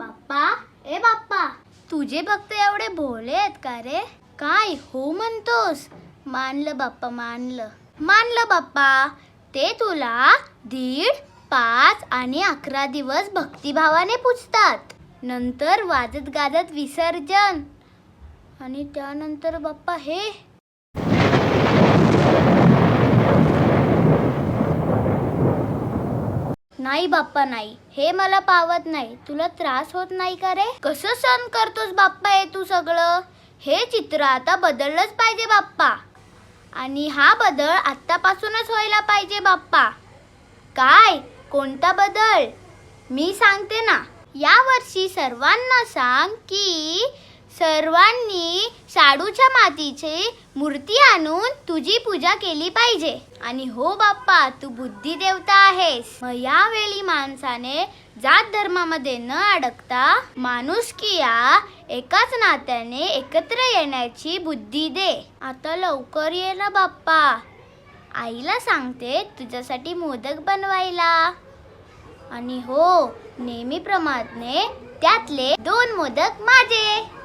बाप्पा ए बाप्पा तुझे भक्त एवढे भोले आहेत का रे? काय हो म्हणतोस? मानलं बाप्पा मानलं. मानलं बाप्पा ते तुला दीड पाच आणि अकरा दिवस भक्तिभावाने पूजतात. नंतर वाजत गाजत विसर्जन. आणि त्यानंतर बाप्पा हे नाही बाप्पा नाही. हे मला पावत नाही. तुला त्रास होत नाही का रे? कसं सहन करतोस बाप्पा हे तू सगळं? हे चित्र आता बदललंच पाहिजे बाप्पा. आणि हा बदल आत्तापासूनच व्हायला पाहिजे बाप्पा. काय? कोणता बदल? मी सांगते ना. यावर्षी सर्वांना सांग की सर्वांनी शाडूच्या मातीची मूर्ती आणून तुझी पूजा केली पाहिजे. आणि हो बाप्पा तू बुद्धी देवता आहेस. मग यावेळी माणसाने जात धर्मामध्ये न अडकता माणुसकी या एकाच नात्याने एकत्र येण्याची बुद्धी दे. आता लवकर ये ना बाप्पा. आईला सांगते तुझ्यासाठी मोदक बनवायला. आणि हो नेहमीप्रमाणे त्यातले दोन मोदक माझे.